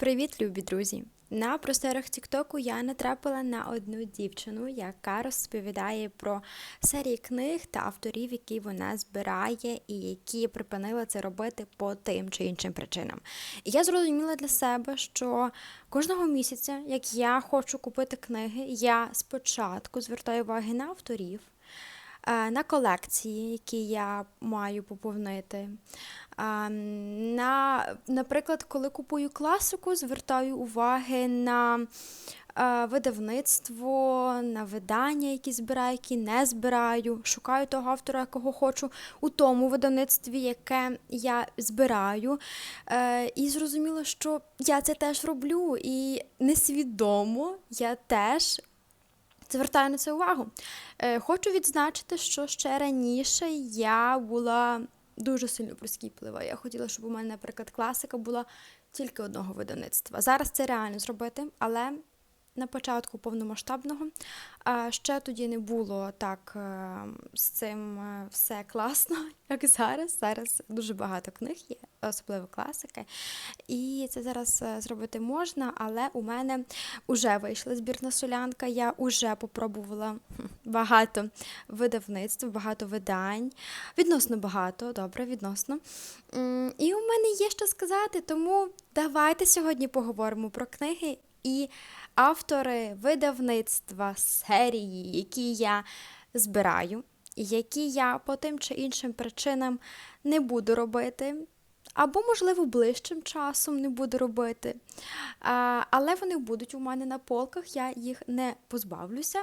Привіт, любі друзі! На просторах Тіктоку я натрапила на одну дівчину, яка розповідає про серії книг та авторів, які вона збирає, і які припинила це робити по тим чи іншим причинам. І я зрозуміла для себе, що кожного місяця, як я хочу купити книги, я спочатку звертаю уваги на авторів. Е, На колекції, які я маю поповнити. На, наприклад, коли купую класику, звертаю уваги на е, видавництво, на видання, які збираю, які не збираю. Шукаю того автора, якого хочу у тому видавництві, яке я збираю. Е, І зрозуміла, що я це теж роблю, і несвідомо я теж звертаю на це увагу. Е, Хочу відзначити, що ще раніше я була дуже сильно прискіплива. Я хотіла, щоб у мене, наприклад, класика була тільки одного видавництва. Зараз це реально зробити, але на початку повномасштабного ще тоді не було так е, з цим е, все класно, як зараз. Зараз дуже багато книг є, особливо класики. І це зараз е, зробити можна, але у мене вже вийшла збірна солянка. Я вже попробувала багато видавництв, багато видань. Відносно багато, добре, відносно. І у мене є що сказати, тому давайте сьогодні поговоримо про книги і автори видавництва, серії, які я збираю, які я по тим чи іншим причинам не буду робити. Або, можливо, ближчим часом не буду робити. А, але вони будуть у мене на полках, я їх не позбавлюся.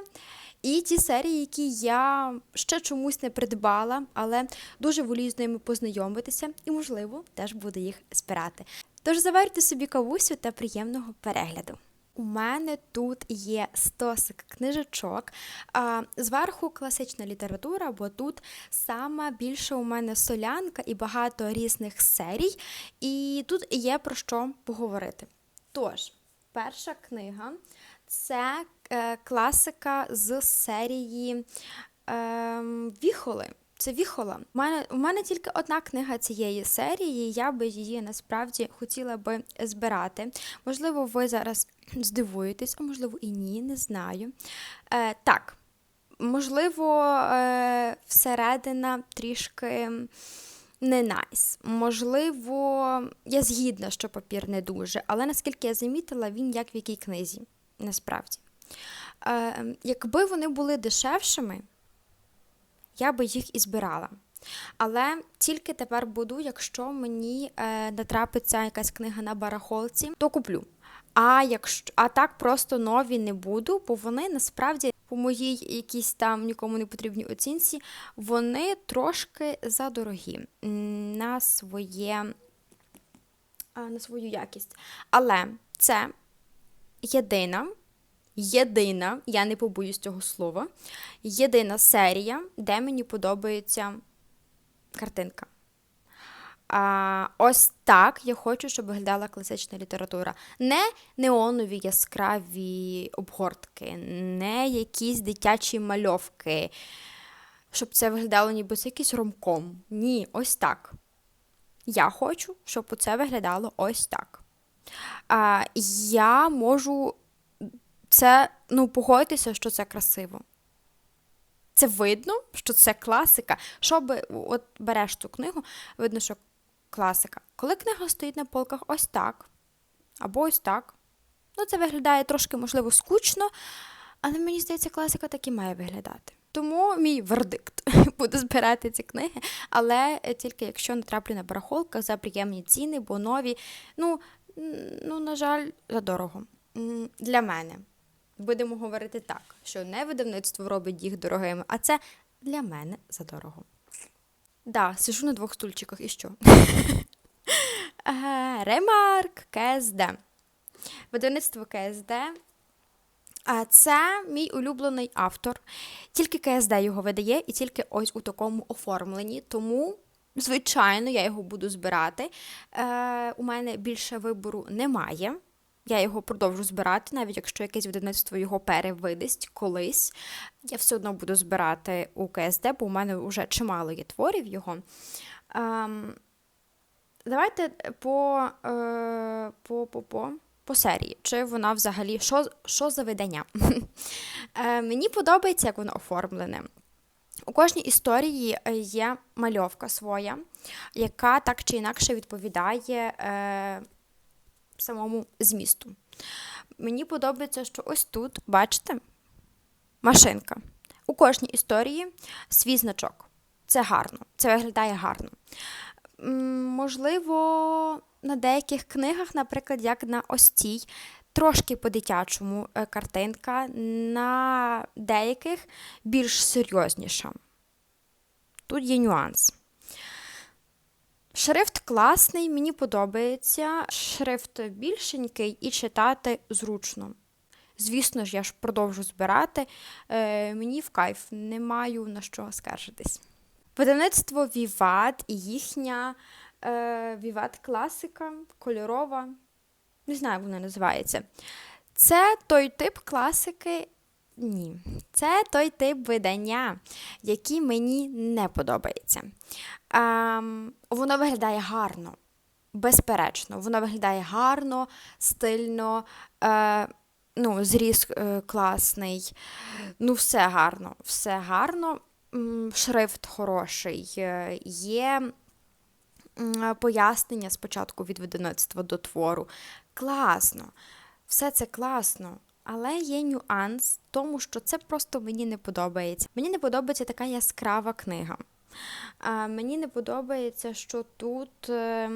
І ті серії, які я ще чомусь не придбала, але дуже волію з ними познайомитися і, можливо, теж буду їх збирати. Тож заварте собі кавусю та приємного перегляду. У мене тут є стосик книжечок. Зверху класична література, бо тут саме більше у мене солянка і багато різних серій, і тут є про що поговорити. Тож, перша книга це е, класика з серії е, Віхоли. Це Віхола. У мене, у мене тільки одна книга цієї серії, я би її насправді хотіла би збирати. Можливо, ви зараз здивуєтесь, а можливо і ні, не знаю. Е, так, можливо, е, всередина трішки не найс. Можливо, я згідна, що папір не дуже, але наскільки я замітила, він як в якій книзі, насправді. Е, якби вони були дешевшими, я би їх і збирала. Але тільки тепер буду, якщо мені е, натрапиться якась книга на барахолці, то куплю. А якщо а так просто нові не буду, бо вони насправді по моїй якійсь там нікому не потрібній оцінці, вони трошки задорогі на своє на свою якість. Але це єдина, єдина, я не побоюсь цього слова, єдина серія, де мені подобається картинка. А, ось так я хочу, щоб виглядала класична література. Не неонові яскраві обгортки, не якісь дитячі мальовки, щоб це виглядало ніби це якийсь ромком. Ні, ось так. Я хочу, щоб це виглядало ось так. А, я можу це, ну, погодитися, що це красиво. Це видно, що це класика. Що би, от береш цю книгу, видно, що класика. Коли книга стоїть на полках ось так, або ось так, ну це виглядає трошки, можливо, скучно, але мені здається, класика так і має виглядати. Тому мій вердикт буду збирати ці книги, але тільки якщо натраплю на барахолках за приємні ціни, бо нові, ну, ну на жаль, задорого. М, Для мене. Будемо говорити так, що не видавництво робить їх дорогими, а це для мене задорого. Да, сижу на двох стульчиках і що? Ремарк КСД. Видавництво КСД. А це мій улюблений автор. Тільки КСД його видає, і тільки ось у такому оформленні. Тому, звичайно, я його буду збирати. Е, у мене більше вибору немає. Я його продовжу збирати, навіть якщо якесь видавництво його перевидасть колись. Я все одно буду збирати у КСД, бо у мене вже чимало є творів його. Ем, Давайте по, е, по, по, по, по серії. Чи вона взагалі що, що за видання? е, мені подобається, як воно оформлене. У кожній історії е, є мальовка своя, яка так чи інакше відповідає е, самому змісту. Мені подобається, що ось тут, бачите, машинка. У кожній історії свій значок. Це гарно, це виглядає гарно. Можливо, на деяких книгах, наприклад, як на ось цій, трошки по-дитячому е, картинка, на деяких більш серйозніша. Тут є нюанс. Шрифт класний, мені подобається. Шрифт більшенький і читати зручно. Звісно ж, я ж продовжу збирати. Е, Мені в кайф, не маю на що скаржитись. Видавництво Віват і їхня е, Віват класика, кольорова, не знаю, як вона називається. Це той тип класики. Ні, це той тип видання, який мені не подобається. Ем, Воно виглядає гарно, безперечно, воно виглядає гарно, стильно, е, ну, зріз е, класний. Ну, все гарно, все гарно шрифт хороший, е, є пояснення спочатку від видавництва до твору. Класно, все це класно. Але є нюанс, тому що це просто мені не подобається. Мені не подобається така яскрава книга. Мені не подобається, що тут, е,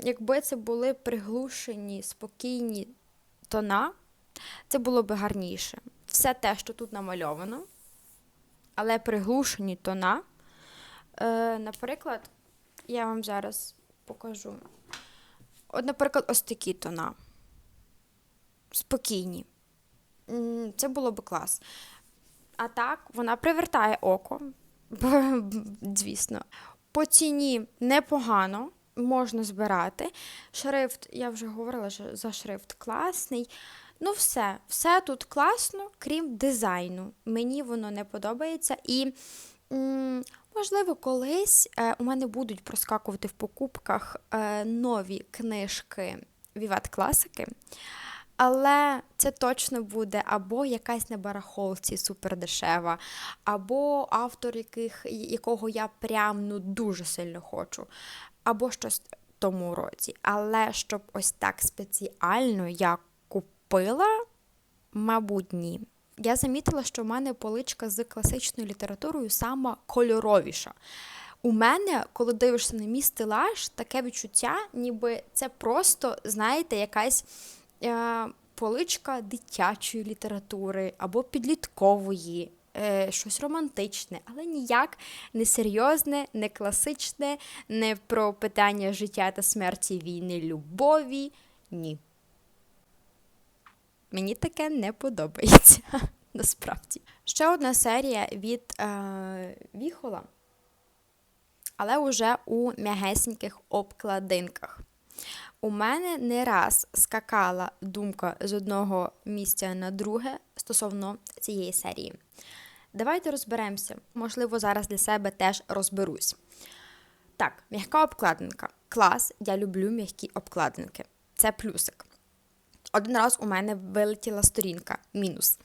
якби це були приглушені, спокійні тона, це було б гарніше все те, що тут намальовано, але приглушені тона. Е, Наприклад, я вам зараз покажу. От, наприклад, ось такі тона. Спокійні. Це було б клас. А так, вона привертає око, звісно. По ціні непогано, можна збирати. Шрифт, я вже говорила, що за шрифт класний. Ну, все, все тут класно, крім дизайну. Мені воно не подобається. І, можливо, колись е у мене будуть проскакувати в покупках е нові книжки Віват класики. Але це точно буде або якась на барахолці супердешева, або автор, яких, якого я прям ну, дуже сильно хочу, або щось в тому році. Але щоб ось так спеціально я купила, мабуть, ні. Я замітила, що в мене поличка з класичною літературою сама кольоровіша. У мене, коли дивишся на мій стелаж, таке відчуття, ніби це просто, знаєте, якась поличка дитячої літератури або підліткової, е, щось романтичне, але ніяк не серйозне, не класичне, не про питання життя та смерті війни, любові. Ні. Мені таке не подобається. Насправді. Ще одна серія від е, Віхола, але вже у м'ягесеньких обкладинках. У мене не раз скакала думка з одного місця на друге стосовно цієї серії. Давайте розберемося. Можливо, зараз для себе теж розберусь. Так, м'яка обкладинка. Клас, я люблю м'які обкладинки. Це плюсик. Один раз у мене вилетіла сторінка мінус.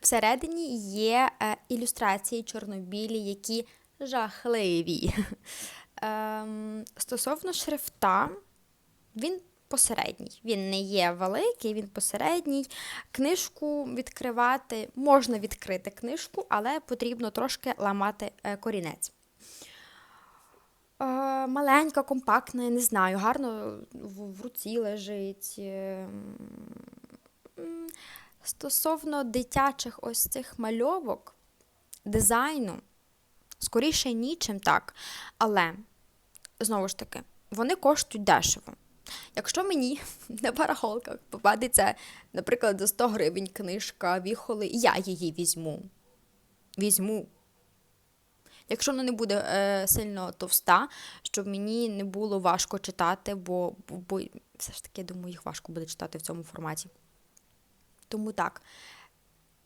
Всередині є е, ілюстрації чорнобілі, які жахливі. Ем, Стосовно шрифта, він посередній. Він не є великий, він посередній. Книжку відкривати, можна відкрити книжку, але потрібно трошки ламати е, корінець. Е, маленька, компактна, я не знаю, гарно в руці лежить. Е, стосовно дитячих ось цих мальовок, дизайну, скоріше нічим так. Але, знову ж таки, вони коштують дешево. Якщо мені на барахолках попадеться, наприклад, за 100 гривень книжка віхоли, я її візьму. Візьму. Якщо вона не буде е, сильно товста, щоб мені не було важко читати, бо, бо все ж таки, я думаю, їх важко буде читати в цьому форматі. Тому так,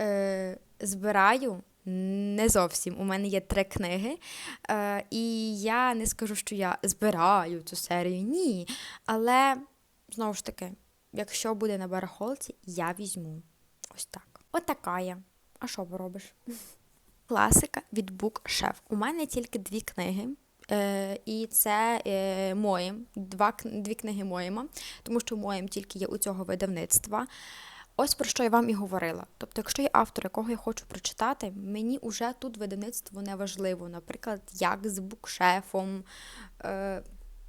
е, збираю Не зовсім. У мене є три книги, е, і я не скажу, що я збираю цю серію. Ні. Але, знову ж таки, якщо буде на барахолці, я візьму. Ось так. Отака я. А що поробиш? Класика від BookShef. У мене тільки дві книги. Е, І це е, моїм, два, дві книги моїми, тому що моїм тільки є у цього видавництва. Ось про що я вам і говорила. Тобто, якщо є автор, якого я хочу прочитати, мені вже тут видавництво не важливо. Наприклад, як з букшефом. Е,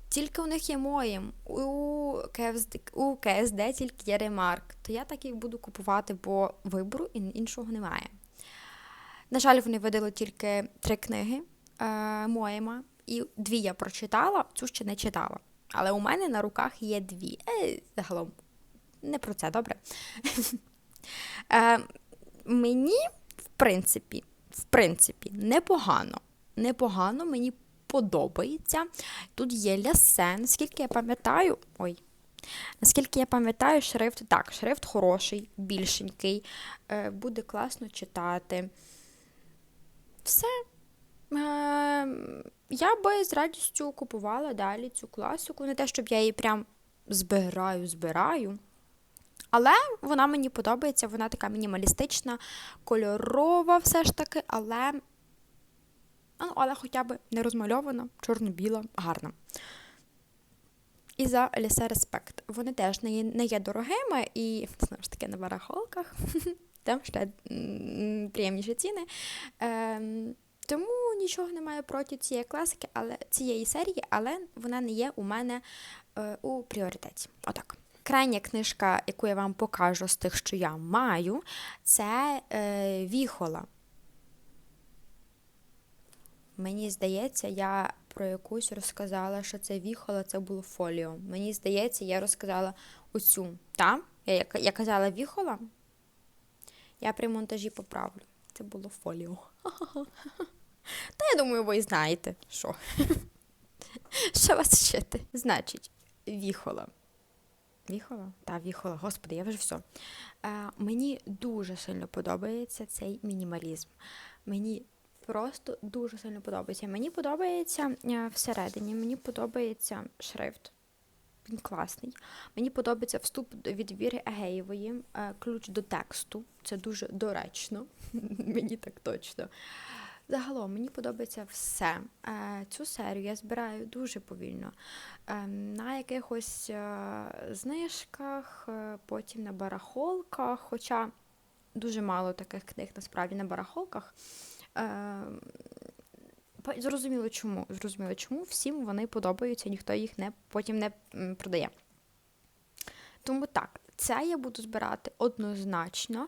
тільки у них є моїм, у КСД, у КСД тільки є ремарк, то я так їх буду купувати, бо вибору іншого немає. На жаль, вони видали тільки три книги е, моїми, і дві я прочитала, цю ще не читала. Але у мене на руках є дві. Е, Загалом, не про це, добре? е, Мені, в принципі, в принципі, непогано. Непогано, мені подобається. Тут є лясе, наскільки я пам'ятаю. Ой. Наскільки я пам'ятаю, шрифт так, шрифт хороший, більшенький, е, буде класно читати. Все. Е, я би з радістю купувала далі цю класику. Не те, щоб я її прям збираю, збираю. Але вона мені подобається, вона така мінімалістична, кольорова все ж таки, але ну, але хоча б не розмальована, чорно-біла, гарна. І за Лісе Респект. Вони теж не є, дорогими і, знову ж таки, на барахолках. Там ще приємніші ціни. Ем, тому нічого немає проти цієї класики, але цієї серії, але вона не є у мене е, у пріоритеті. Отак. Крайня книжка, яку я вам покажу з тих, що я маю, це е, Віхола. Мені здається, я про якусь розказала, що це віхола, це було фоліо. Мені здається, я розказала оцю. Та? Я, я казала віхола. Я при монтажі поправлю. Це було фоліо. Та я думаю, ви знаєте, що. Що вас вчити? Значить, віхола. Віхола? Та, віхола, господи, я вже все. Е, Мені дуже сильно подобається цей мінімалізм. Мені просто дуже сильно подобається. Мені подобається е, всередині, мені подобається шрифт. Він класний. Мені подобається вступ від Віри Агеєвої, е, ключ до тексту. Це дуже доречно. Мені так точно. Загалом мені подобається все. Е, цю серію я збираю дуже повільно. На якихось знижках, потім на барахолках, хоча дуже мало таких книг насправді на барахолках. Зрозуміло чому. Зрозуміло чому. Всім вони подобаються, ніхто їх не, потім не продає. Тому так, це я буду збирати однозначно.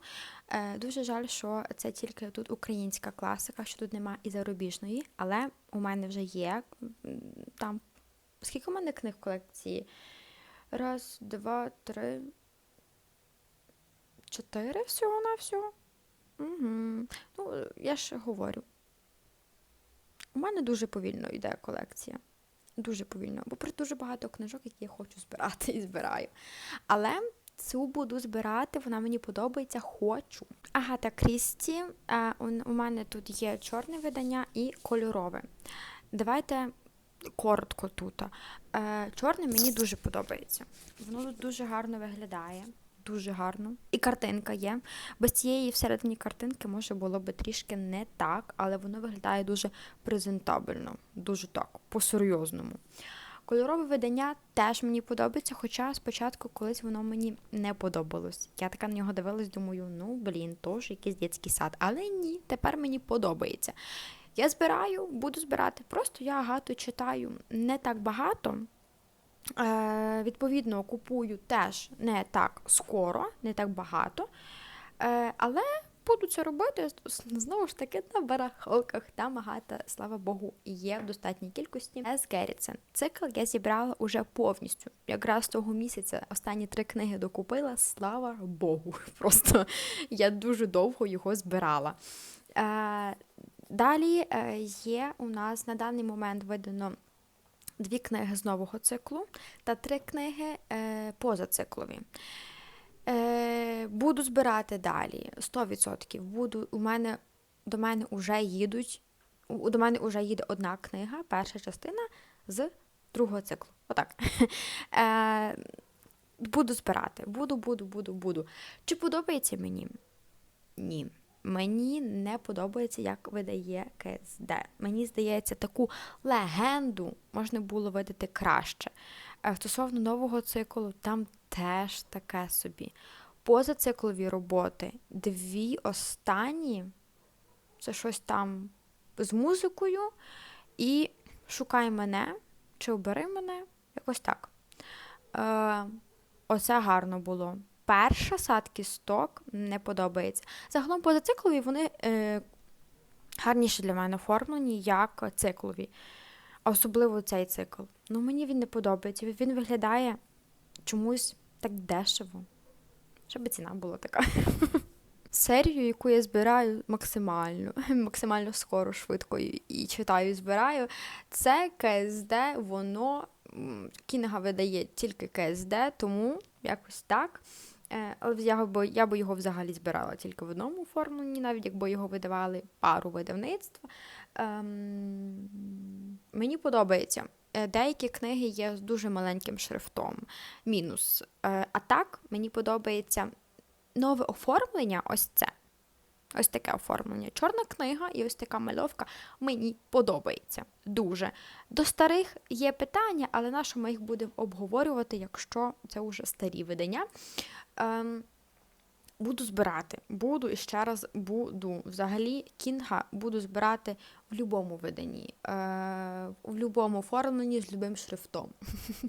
Е, Дуже жаль, що це тільки тут українська класика, що тут немає і зарубіжної, але у мене вже є там. Скільки у мене книг в колекції? Раз, два, три, чотири всього на всього. Угу. Ну, я ж говорю. У мене дуже повільно йде колекція. Дуже повільно, бо про дуже багато книжок, які я хочу збирати і збираю. Але цю буду збирати, вона мені подобається, хочу. Агата Крісті, у мене тут є чорне видання і кольорове. Давайте коротко тут. Е, чорне мені дуже подобається. Воно тут дуже гарно виглядає дуже гарно. І картинка є. Без цієї всередині картинки може було би трішки не так, але воно виглядає дуже презентабельно, дуже так, по-серйозному. Кольорове видання теж мені подобається, хоча спочатку колись воно мені не подобалось. Я така на нього дивилась, думаю, ну блін, теж якийсь дитячий сад. Але ні, тепер мені подобається. Я збираю, буду збирати. Просто я агату читаю не так багато. Е, Відповідно, купую теж не так скоро, не так багато. Е, Але буду це робити знову ж таки на барахолках. Там багато, слава Богу, є в достатній кількості. Ес Геррітсен. Цикл я зібрала уже повністю. Якраз того місяця останні три книги докупила, слава Богу. Просто я дуже довго його збирала. Е, Далі е, є у нас на даний момент видано дві книги з нового циклу та три книги е, позациклові. Е, Буду збирати далі 100%. Буду, У мене до мене вже їдуть. До мене вже їде одна книга, перша частина з другого циклу. Отак. Е, буду збирати. Буду, буду, буду, буду. Чи подобається мені? Ні. Мені не подобається, як видає КСД. Мені здається, таку легенду можна було видати краще. Е, Стосовно нового циклу, там теж таке собі. Позациклові роботи, дві останні це щось там з музикою, і шукай мене чи обери мене, якось так. Е, оце гарно було. Перша сад кісток не подобається. Загалом позациклові вони е, гарніше для мене оформлені, як циклові. Особливо цей цикл. Ну, мені він не подобається. Він виглядає чомусь так дешево. Щоб ціна була така. Серію, яку я збираю максимально, максимально скоро, швидко і читаю, і збираю, це КСД, воно м, книга видає тільки КСД, тому якось так. Е, я би, я би його взагалі збирала тільки в одному оформленні, навіть якби його видавали пару видавництва. Ем, мені подобається. Е, Деякі книги є з дуже маленьким шрифтом. Мінус. Е, А так, мені подобається нове оформлення ось це. Ось таке оформлення. Чорна книга і ось така мальовка мені подобається дуже. До старих є питання, але на що ми їх будемо обговорювати, якщо це вже старі видання. Ем, буду збирати. Буду і ще раз буду. Взагалі, кінга буду збирати в будь-якому виданні, е, в будь-якому оформленні з любим шрифтом.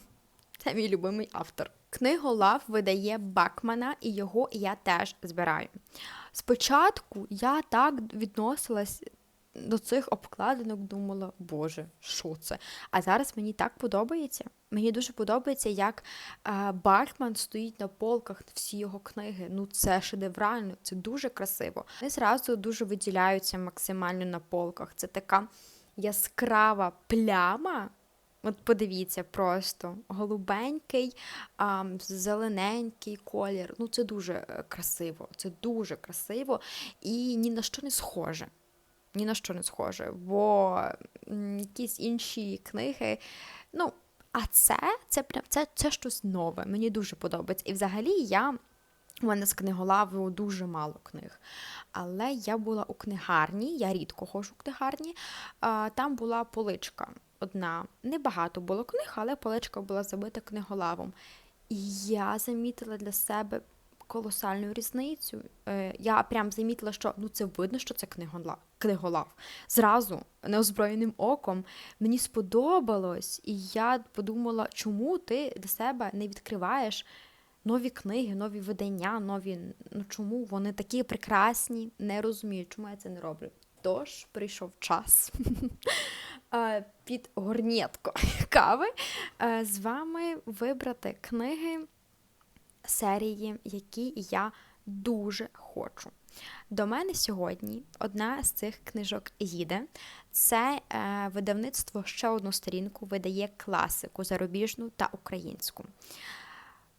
Це мій любимий автор. Книгу Лав видає Бакмана, і його я теж збираю. Спочатку я так відносилась до цих обкладинок, думала, Боже, що це? А зараз мені так подобається. Мені дуже подобається, як е, Бакман стоїть на полках всі його книги. Ну, це шедеврально, це дуже красиво. Вони зразу дуже виділяються максимально на полках. Це така яскрава пляма. От подивіться, просто голубенький, а, зелененький колір. Ну, це дуже е, красиво. Це дуже красиво і ні на що не схоже. Ні на що не схоже, бо якісь інші книги, ну, а це, це, це, це щось нове. Мені дуже подобається. І взагалі я. У мене з книголави дуже мало книг. Але я була у книгарні, я рідко ходжу в книгарні. Там була поличка одна. Небагато було книг, але поличка була забита книголавом. І я замітила для себе колосальну різницю. Е, Я прям замітила, що ну це видно, що це книголав. Зразу, неозброєним оком, мені сподобалось, і я подумала, чому ти для себе не відкриваєш нові книги, нові видання, нові. Ну чому вони такі прекрасні? Не розумію, чому я це не роблю. Тож прийшов час е, під горнєтко кави е, з вами вибрати книги серії, які я дуже хочу. До мене сьогодні одна з цих книжок їде. Це е, видавництво ще одну сторінку видає класику зарубіжну та українську.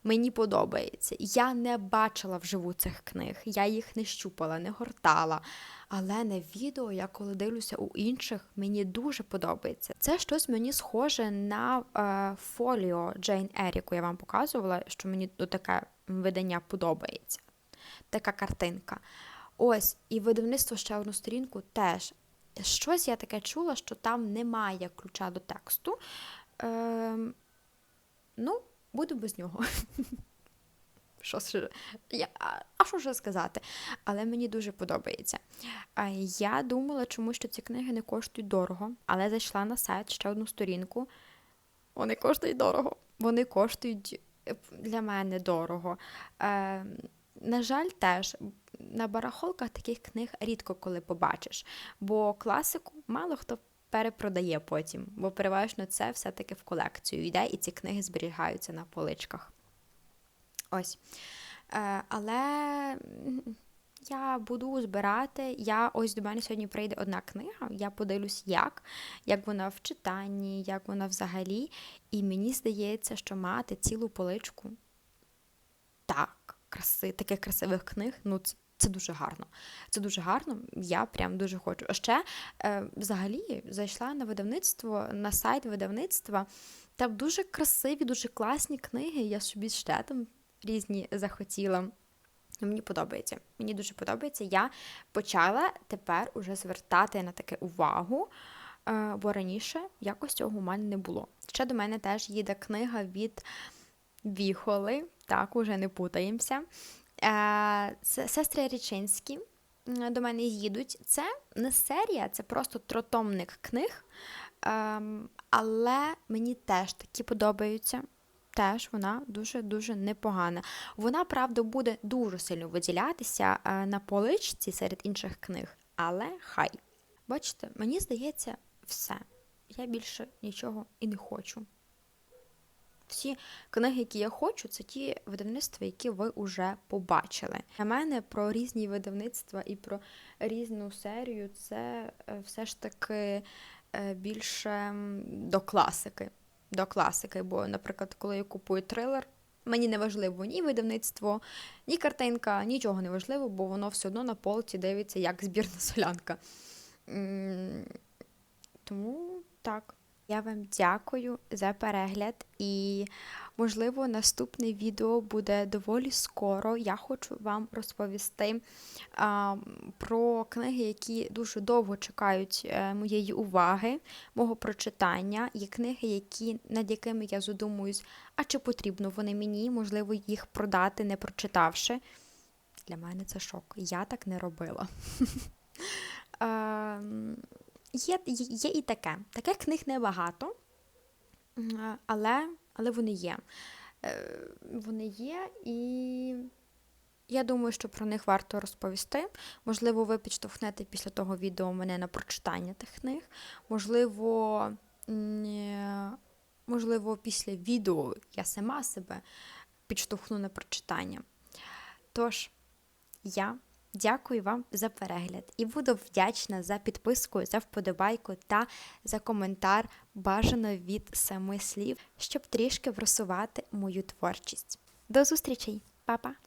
Мені подобається. Я не бачила вживу цих книг, я їх не щупала, не гортала. Але на відео, я коли дивлюся у інших, мені дуже подобається. Це щось мені схоже на е, фоліо Джейн Еріку. Я вам показувала, що мені таке видання подобається. Така картинка. Ось, і видавництво ще одну сторінку теж. Щось я таке чула, що там немає ключа до тексту. Е, ну, буду без нього. Що ж, я, а- що ж сказати? Але мені дуже подобається. Я думала, чому що ці книги не коштують дорого, але зайшла на сайт ще одну сторінку. Вони коштують дорого. Вони коштують е, для мене дорого. Е, на жаль, теж на барахолках таких книг рідко коли побачиш, бо класику мало хто перепродає потім, бо переважно це все-таки в колекцію йде, і ці книги зберігаються на поличках. Ось. Е, але я буду збирати. Я ось до мене сьогодні прийде одна книга. Я подивлюсь, як, як вона в читанні, як вона взагалі. І мені здається, що мати цілу поличку так, краси, таких красивих книг, ну це, Це дуже гарно. Це дуже гарно. Я прям дуже хочу. А ще е, взагалі зайшла на видавництво, на сайт видавництва. Там дуже красиві, дуже класні книги. Я собі ще там різні захотіла. Мені подобається. Мені дуже подобається. Я почала тепер уже звертати на таке увагу, е, бо раніше якось цього у мене не було. Ще до мене теж їде книга від Віхоли, так, уже не путаємося. Е, сестри Річинські до мене їдуть. Це не серія, це просто тротомник книг. Ем, Але мені теж такі подобаються. Теж вона дуже-дуже непогана. Вона, правда, буде дуже сильно виділятися е, на поличці серед інших книг, але хай. Бачите, мені здається, все. Я більше нічого і не хочу. Всі книги, які я хочу, це ті видавництва, які ви вже побачили. Для мене про різні видавництва і про різну серію це е, все ж таки е, більше до класики. До класики, бо, наприклад, коли я купую трилер, мені не важливо ні видавництво, ні картинка, нічого не важливо, бо воно все одно на полці дивиться як збірна солянка. Тому так. Я вам дякую за перегляд і, можливо, наступне відео буде доволі скоро. Я хочу вам розповісти а, про книги, які дуже довго чекають е, моєї уваги, мого прочитання. Є книги, які, над якими я задумуюсь, а чи потрібно вони мені, можливо, їх продати, не прочитавши. Для мене це шок. Я так не робила. Є, є, є і таке. Таких книг небагато, але, але вони є. Е, Вони є, і я думаю, що про них варто розповісти. Можливо, ви підштовхнете після того відео мене на прочитання тих книг. Можливо, е, можливо, після відео я сама себе підштовхну на прочитання. Тож, я дякую вам за перегляд і буду вдячна за підписку, за вподобайку та за коментар бажано від семи слів, щоб трішки просувати мою творчість. До зустрічей, Па-па!